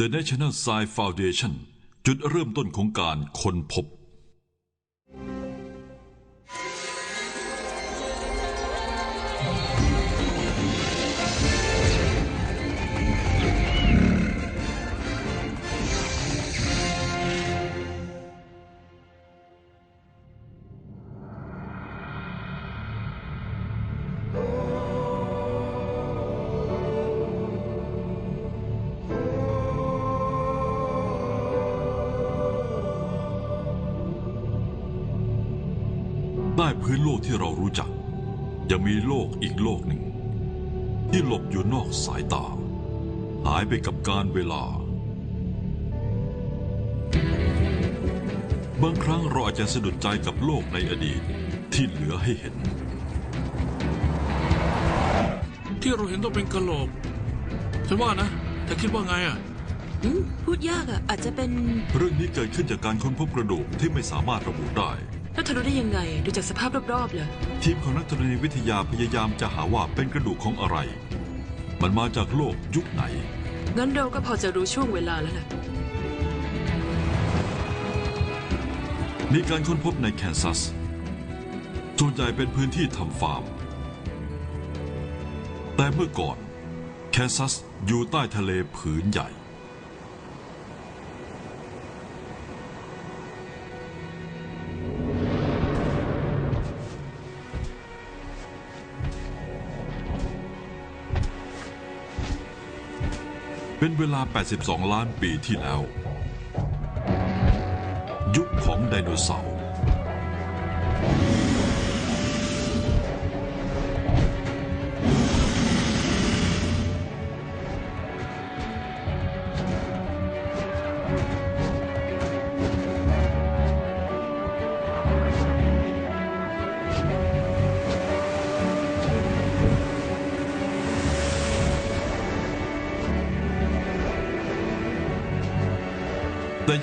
The National Science Foundation จุดเริ่มต้นของการค้นพบ ใต้พื้นโลกที่เรารู้จักยังมีโลกอีกโลกหนึ่ง ที่หลบอยู่นอกสายตา หายไปกับการเวลา บางครั้งเราอาจจะสะดุดใจกับโลกในอดีตที่เหลือให้เห็น ที่เราเห็นต้องเป็นกะโหลกฉันว่านะเธอคิดว่าไงอะอืมพูดยากอะอาจจะเป็น เรื่องนี้เกิดขึ้นจากการค้นพบกระดูกที่ไม่สามารถระบุได้ แล้วเธอรู้ได้ยังไงดูจากสภาพรอบๆเลยทีมของนักธรณีวิทยาพยายามจะหาว่าเป็นกระดูกของอะไร มันมาจากโลกยุคไหน งั้นเราก็พอจะรู้ช่วงเวลาแล้วแหละมีการค้นพบในแคนซัสส่วนใหญ่เป็นพื้นที่ทำฟาร์ม แต่เมื่อก่อน แคนซัสอยู่ใต้ทะเลผืนใหญ่ เป็นเวลา 82 ล้านปีที่แล้ว ยุคของไดโนเสาร์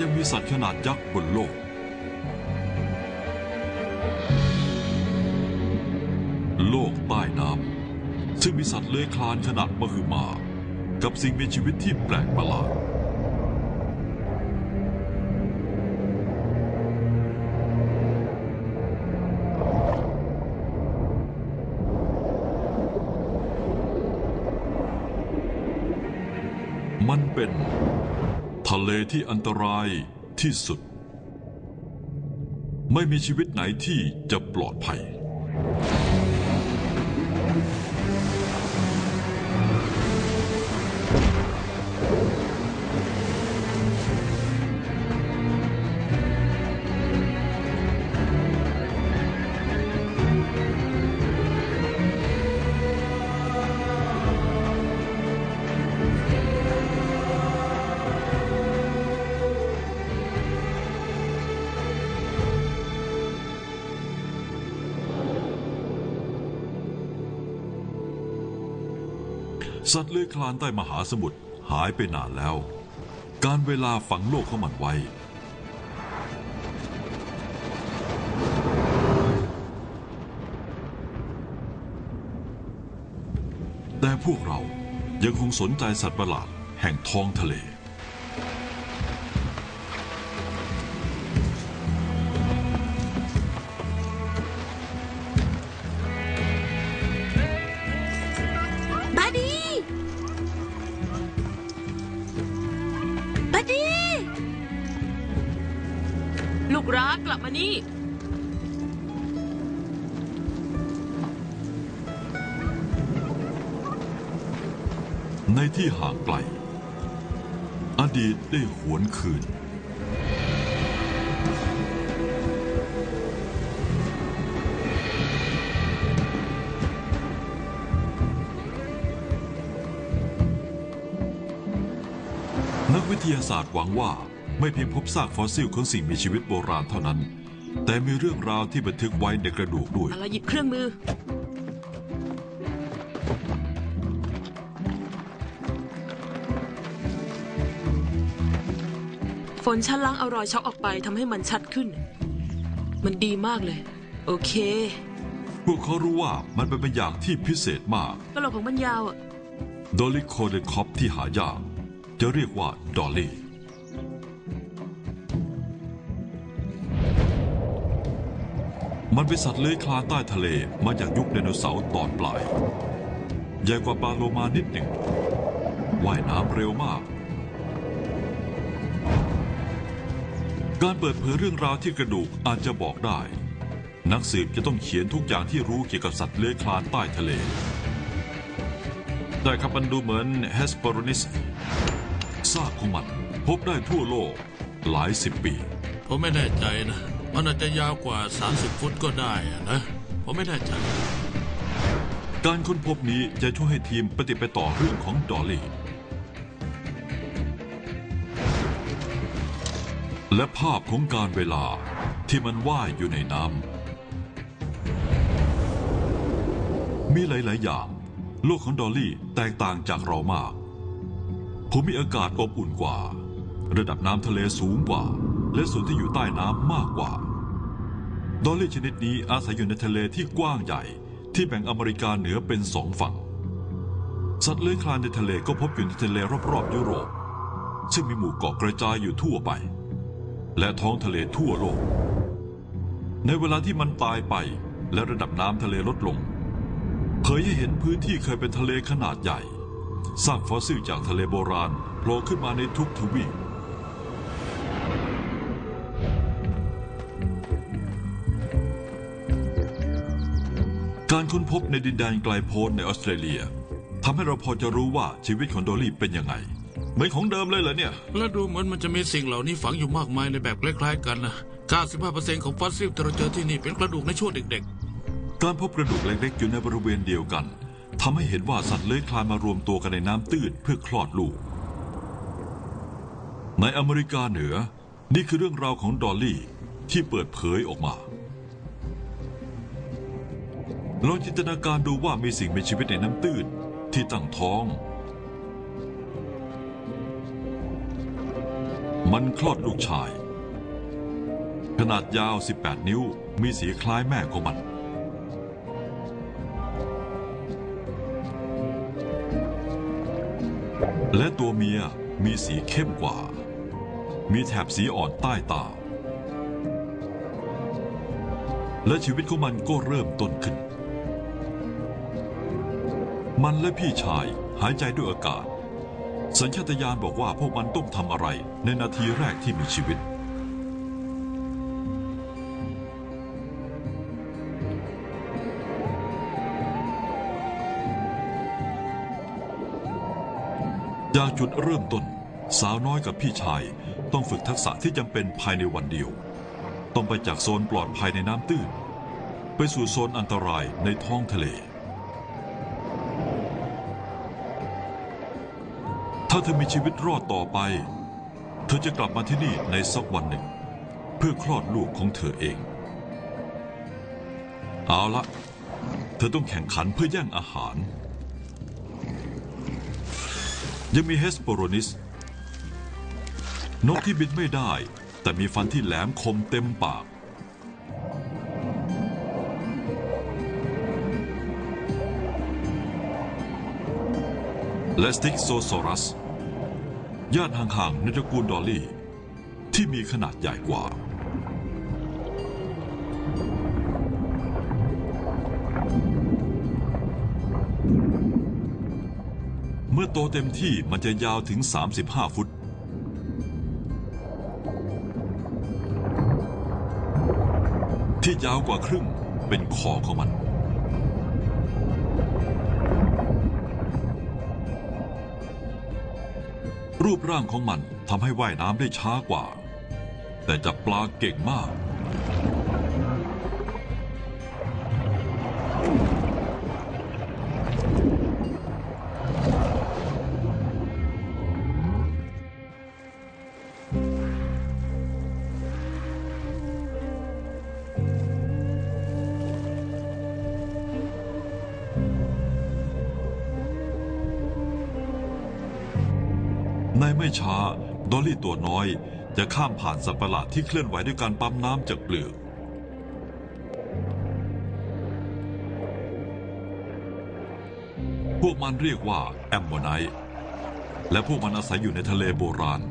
ยังมีสัตว์ขนาดยักษ์บนโลก โลกใต้น้ำซึ่งมีสัตว์เลื้อยคลานขนาดมหึมา กับสิ่งมีชีวิตที่แปลกประหลาดมันเป็น ที่อันตรายที่สุด ไม่มีชีวิตไหนที่จะปลอดภัย สัตว์เลื้อยคลานใต้มหาสมุทรหายไปนานแล้ว การเวลาฝังโลกของมันไว้ แต่พวกเรายังคงสนใจสัตว์ประหลาดแห่งท้องทะเล ในที่ห่างไกล อดีตได้หวนคืน นักวิทยาศาสตร์หวังว่าไม่เพียงพบซากฟอสซิลของสิ่งมีชีวิตโบราณเท่านั้น แต่มีเรื่องราวที่บันทึกไว้ในกระดูกด้วย อะไรหยิบเครื่องมือ นชั้นล้างเอารอยช็อกออกไปทำให้มันชัดขึ้น มันดีมากเลย โอเค พวกเขารู้ว่ามันเป็นบางอย่างที่พิเศษมากกระโหลกของมันยาวอะโดลิโคเดนคอปที่หายาก จะเรียกว่าดอลลี่มันเป็นสัตว์เลื้อยคลานใต้ทะเลมาจากยุคไดโนเสาร์ตอนปลาย ใหญ่กว่าปลาโลมานิดหนึ่งว่ายน้ำเร็วมาก การเปิดเผยเรื่องราวที่กระดูกอาจจะบอกได้ นักสืบจะต้องเขียนทุกอย่างที่รู้เกี่ยวกับสัตว์เลื้อยคลานใต้ทะเลแต่ครับมันดูเหมือนเฮสเปอรนิสซากของมัน พบได้ทั่วโลกหลายสิบปี ผมไม่แน่ใจนะ มันอาจจะยาวกว่า 30 ฟุตก็ได้อะนะ ผมไม่แน่ใจ การค้นพบนี้จะช่วยให้ทีมปฏิดไปต่อเรื่องของดอลลี่ และภาพของการเวลาที่มันว่ายอยู่ในน้ำ มีหลาย ๆ อย่าง โลกของดอลลี่แตกต่างจากเรามากผมมีอากาศอบอุ่นกว่า ระดับน้ำทะเลสูงกว่า และส่วนที่อยู่ใต้น้ำมากกว่า ดอลลี่ชนิดนี้อาศัยอยู่ในทะเลที่กว้างใหญ่ ที่แบ่งอเมริกาเหนือเป็นสองฝั่ง สัตว์เลื้อยคลานในทะเลก็พบอยู่ในทะเลรอบ ๆ ยุโรป ซึ่งมีหมู่เกาะกระจายอยู่ทั่วไป และท้องทะเลทั่วโลก ในเวลาที่มันตายไปและระดับน้ำทะเลลดลงเผยให้เห็นพื้นที่เคยเป็นทะเลขนาดใหญ่สร้างฟอสซิลจากทะเลโบราณโผล่ขึ้นมาในทุกทวีปการค้นพบในดินแดนไกลโพ้นในออสเตรเลียทำให้เราพอจะรู้ว่าชีวิตของโดลี่เป็นยังไง เหมือนของเดิมเลยเหรอเนี่ย และดูเหมือนมันจะมีสิ่งเหล่านี้ฝังอยู่มากมายในแบบคล้ายๆกันนะ 95%ของฟอสซิลที่เราเจอที่นี่เป็นกระดูกในช่วงเด็กการพบกระดูกเล็กๆอยู่ในบริเวณเดียวกันทำให้เห็นว่าสัตว์เลื้อยคลานมารวมตัวกันในน้ำตื้นเพื่อคลอดลูก ในอเมริกาเหนือ นี่คือเรื่องราวของดอลลี่ที่เปิดเผยออกมาลองจินตนาการดูว่ามีสิ่งมีชีวิตในน้ำตื้นที่ตั้งท้อง มันคลอดลูกชาย ขนาดยาว 18 นิ้วมีสีคล้ายแม่ของมัน และตัวเมียมีสีเข้มกว่า มีแถบสีอ่อนใต้ตา และชีวิตของมันก็เริ่มต้นขึ้น มันและพี่ชายหายใจด้วยอากาศ สัญชาตญาณบอกว่าพวกมันต้องทำอะไรในนาทีแรกที่มีชีวิต จากจุดเริ่มต้น สาวน้อยกับพี่ชายต้องฝึกทักษะที่จำเป็นภายในวันเดียว ต้องไปจากโซนปลอดภัยในน้ำตื้น ไปสู่โซนอันตรายในท้องทะเลาเธอมีชีวิตรอดต่อไป เธอจะกลับมาที่นี่ในสักวันหนึ่ง เพื่อคลอดลูกของเธอเอง เอาละ เธอต้องแข่งขันเพื่อแย่งอาหาร ยังมีเฮสโปโรนิส นกที่บินไม่ได้ แต่มีฟันที่แหลมคมเต็มปากและสติกโซซอรัส ญาติห่างๆในตระกูลดอลลี่ ที่มีขนาดใหญ่กว่า เมื่อโตเต็มที่มันจะยาวถึง 35 ฟุตที่ยาวกว่าครึ่งเป็นคอของมัน รูปร่างของมันทำให้ว่ายน้ำได้ช้ากว่า แต่จับปลาเก่งมาก ไม่ช้า ดอลลี่ตัวน้อย จะข้ามผ่านสัตว์ประหลาดที่เคลื่อนไหวด้วยการปั๊มน้ำจากเปลือกพวกมันเรียกว่าแอมโมไนต์และพวกมันอาศัยอยู่ในทะเลโบราณ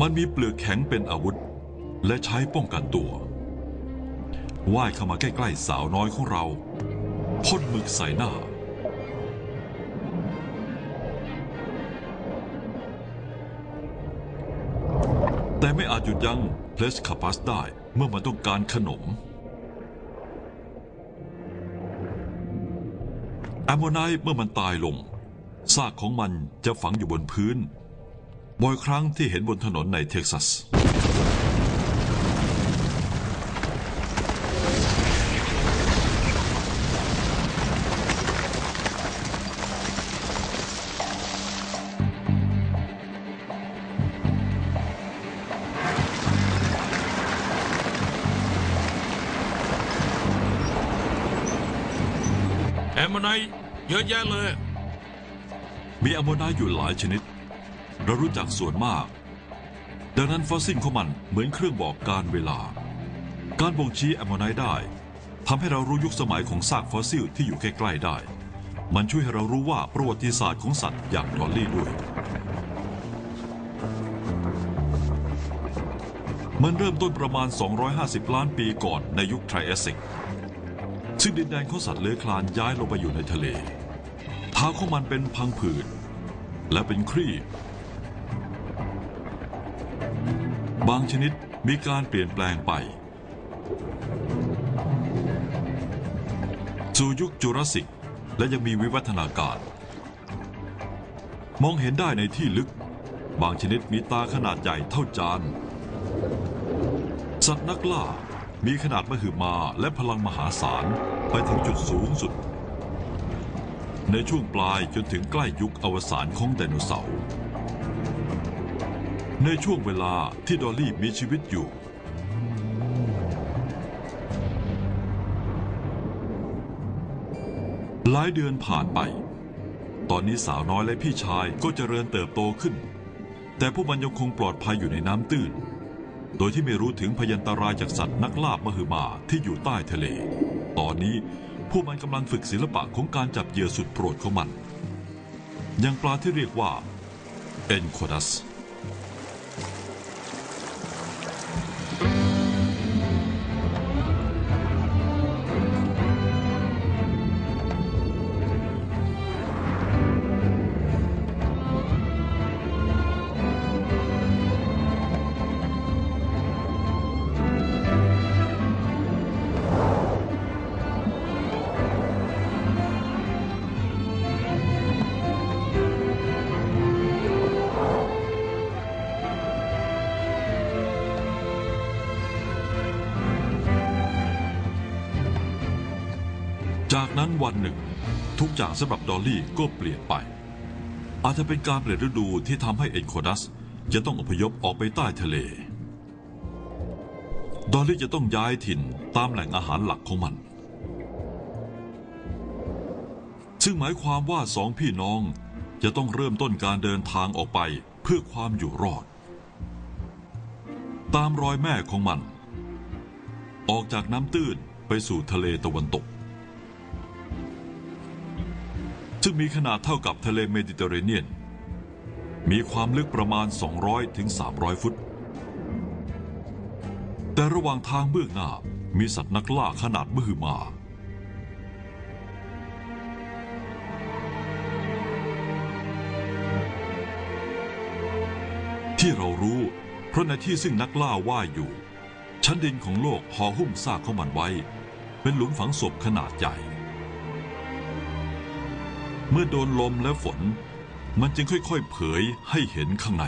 มันมีเปลือกแข็งเป็นอาวุธ และใช้ป้องกันตัว ว่ายเข้ามาใกล้ๆสาวน้อยของเราพ่นหมึกใส่หน้า แต่ไม่อาจหยุดยั้งเพลสคาปัสได้เมื่อมันต้องการขนมแอมโมไนเมื่อมันตายลงซากของมันจะฝังอยู่บนพื้น บ่อยครั้งที่เห็นบนถนนในเท็กซัส อะแยะเลย มีแอมโมไนต์อยู่หลายชนิด เรารู้จักส่วนมาก ดังนั้นฟอสซิลของมันเหมือนเครื่องบอกการเวลา การบ่งชี้แอมโมไนต์ได้ทำให้เรารู้ยุคสมัยของซากฟอสซิลที่อยู่ใกล้ๆได้ มันช่วยให้เรารู้ว่าประวัติศาสตร์ของสัตว์อย่างดอลลี่ด้วย มันเริ่มต้นประมาณ 250 ล้านปีก่อนในยุคไทรแอสซิกซึ่งดินแดนของสัตว์เลื้อยคลานย้ายลงไปอยู่ในทะเล ท้าของมันเป็นพังผืด และเป็นครีบบางชนิดมีการเปลี่ยนแปลงไป สู่ยุคจูราสสิกและยังมีวิวัฒนาการ มองเห็นได้ในที่ลึก บางชนิดมีตาขนาดใหญ่เท่าจาน สัตว์นักล่ามีขนาดมหึมาและพลังมหาศาลไปถึงจุดสูงสุด ในช่วงปลายจนถึงใกล้ยุคอวสานของไดโนเสาร์ ในช่วงเวลาที่ดอลลี่มีชีวิตอยู่ หลายเดือนผ่านไป ตอนนี้สาวน้อยและพี่ชายก็เจริญเติบโตขึ้น แต่พวกมันยังคงปลอดภัยอยู่ในน้ำตื้น โดยที่ไม่รู้ถึงพยันตรายจากสัตว์นักล่ามหึมาที่อยู่ใต้ทะเล ตอนนี้ พวกมันกำลังฝึกศิลปะของการจับเหยื่อสุดโปรดของมัน อย่างปลาที่เรียกว่าเอนโคดัส จากนั้นวันหนึ่ง ทุกอย่างสำหรับดอลลี่ก็เปลี่ยนไป อาจจะเป็นการเปลี่ยนฤดูที่ทำให้เอ็นโคดัสจะต้องอพยพออกไปใต้ทะเล ดอลลี่จะต้องย้ายถิ่นตามแหล่งอาหารหลักของมัน ซึ่งหมายความว่าสองพี่น้องจะต้องเริ่มต้นการเดินทางออกไปเพื่อความอยู่รอด ตามรอยแม่ของมัน ออกจากน้ำตื้นไปสู่ทะเลตะวันตก ซึ่งมีขนาดเท่ากับทะเลเมดิเตอร์เรเนียน มีความลึกประมาณ 200ถึง300 ฟุต แต่ระหว่างทางเบื้องหน้ามีสัตว์นักล่าขนาดมหึมาที่เรารู้เพราะในที่ซึ่งนักล่าว่ายอยู่ ชั้นดินของโลกห่อหุ้มซากของมันไว้ เป็นหลุมฝังศพขนาดใหญ่ เมื่อโดนลมและฝน มันจึงค่อยๆ เผยให้เห็นข้างใน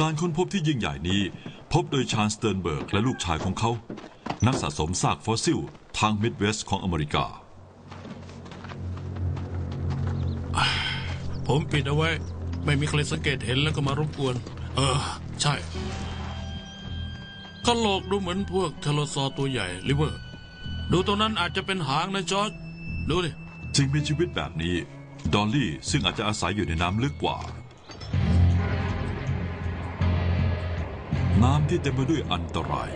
การค้นพบที่ยิ่งใหญ่นี้ พบโดยชาญสเติร์นเบิร์กและลูกชายของเขา นักสะสมซากฟอสซิลทางมิดเวสต์ของอเมริกา ผมปิดเอาไว้ ไม่มีใครสังเกตเห็นแล้วก็มารบกวน เออ ใช่ กะโหลกดูเหมือนพวกเทโลซอตัวใหญ่ลิเวอร์ ดูตรงนั้นอาจจะเป็นหางนะจอร์จดูดิสิ่งมีชีวิตแบบนี้ ดอลลี่ซึ่งอาจจะอาศัยอยู่ในน้ำลึกกว่า น้ำที่เต็มไปด้วยอันตราย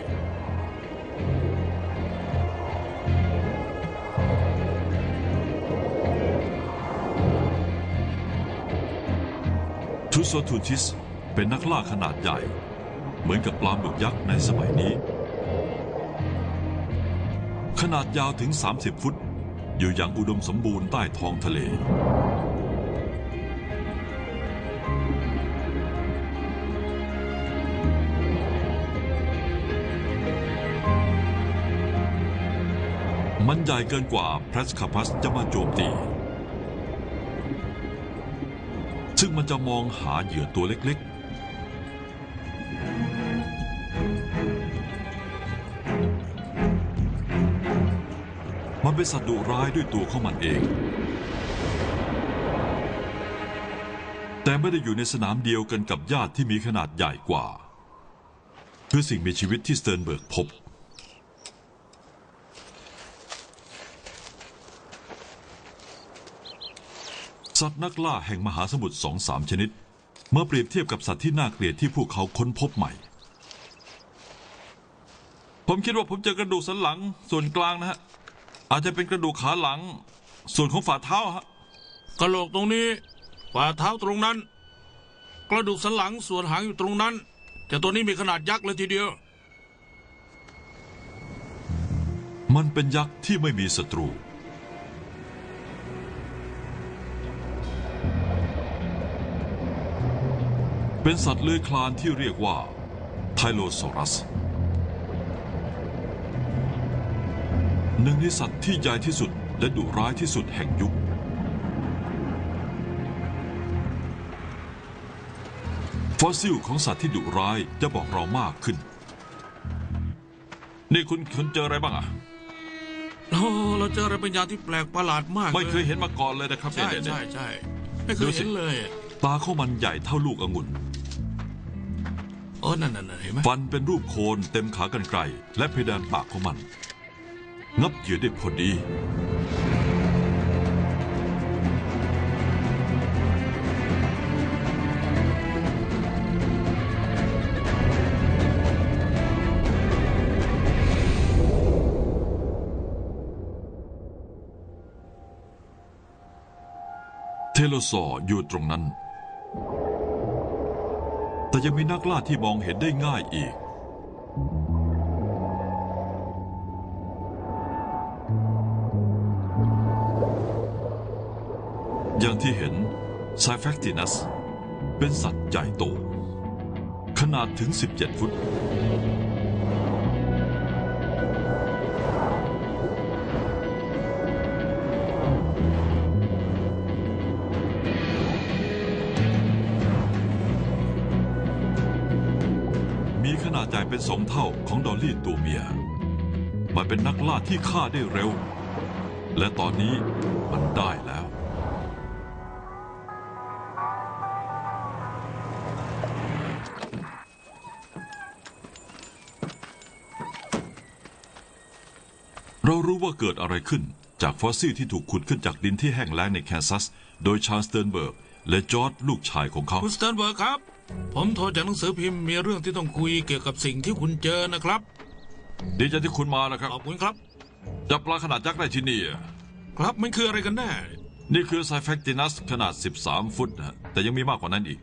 ทุโซทูทิสเป็นนักล่าขนาดใหญ่ เหมือนกับปลาหมึกยักษ์ในสมัยนี้ ขนาดยาวถึง 30 ฟุต อยู่อย่างอุดมสมบูรณ์ใต้ท้องทะเล มันใหญ่เกินกว่าพรสคาพัสจะมาโจมตีซึ่งมันจะมองหาเหยื่อตัวเล็ก เป็นสัตว์ดุร้ายด้วยตัวของมันเอง แต่ไม่ได้อยู่ในสนามเดียวกันกับญาติที่มีขนาดใหญ่กว่า คือสิ่งมีชีวิตที่สเติร์นเบิร์กพบ สัตว์นักล่าแห่งมหาสมุทรสองสามชนิด เมื่อเปรียบเทียบกับสัตว์ที่น่าเกลียดที่พวกเขาค้นพบใหม่ผมคิดว่าผมเจอกระดูกสันหลังส่วนกลางนะฮะ อาจจะเป็นกระดูกขาหลัง ส่วนของฝ่าเท้าฮะกระโหลกตรงนี้ฝ่าเท้าตรงนั้น กระดูกสันหลังส่วนหางอยู่ตรงนั้น แต่ตัวนี้มีขนาดยักษ์เลยทีเดียว มันเป็นยักษ์ที่ไม่มีศัตรู เป็นสัตว์เลื้อยคลานที่เรียกว่าไทโลซอรัส หนึ่งในสัตว์ที่ใหญ่ที่สุดและดุร้ายที่สุดแห่งยุค ฟอสซิลของสัตว์ที่ดุร้ายจะบอกเรามากขึ้น นี่คุณคุณเจออะไรบ้างอะโอ้เราเจออะไรเป็นอย่างที่แปลกประหลาดมากไม่เคยลเห็นมาก่อนเลยนะครับใช่เนี่ยเนี่ย ใช่ใช่ไม่เคดูยสิ เห็นเลยตาของมันใหญ่เท่าลูกองุ่น โอ้นั่นนั่นนั่นเห็นไหมฟันเป็นรูปโคนเต็มขากรรไกรและเพดานปากของมัน งับเหยื่อได้พอดี เทโลซอร์อยู่ตรงนั้น แต่ยังมีนักล่าที่มองเห็นได้ง่ายอีก อย่างที่เห็นไซแฟคตินัส เป็นสัตว์ใหญ่โต ขนาดถึง 17 ฟุต มีขนาดใหญ่เป็นสองเท่าของดอลลี่ตัวเมีย มันเป็นนักล่าที่ฆ่าได้เร็ว และตอนนี้มันได้แล้ว ว่าเกิดอะไรขึ้น จากฟอสซิลที่ถูกขุดขึ้นจากดินที่แห้งแล้งในแคนซัส โดยชาร์ลสเติร์นเบิร์ก และจอร์ดลูกชายของเขา คุณสเตนเบิร์กครับ ผมโทรจากหนังสือพิมพ์มีเรื่องที่ต้องคุยเกี่ยวกับสิ่งที่คุณเจอนะครับ ดีใจที่คุณมานะครับขอบคุณครับ จับปลาขนาดยักษ์ได้ที่นี่อะครับมันคืออะไรกันแน่ นี่คือไซแฟคตินัสขนาด 13 ฟุตนะฮะแต่ยังมีมากกว่านั้นอีก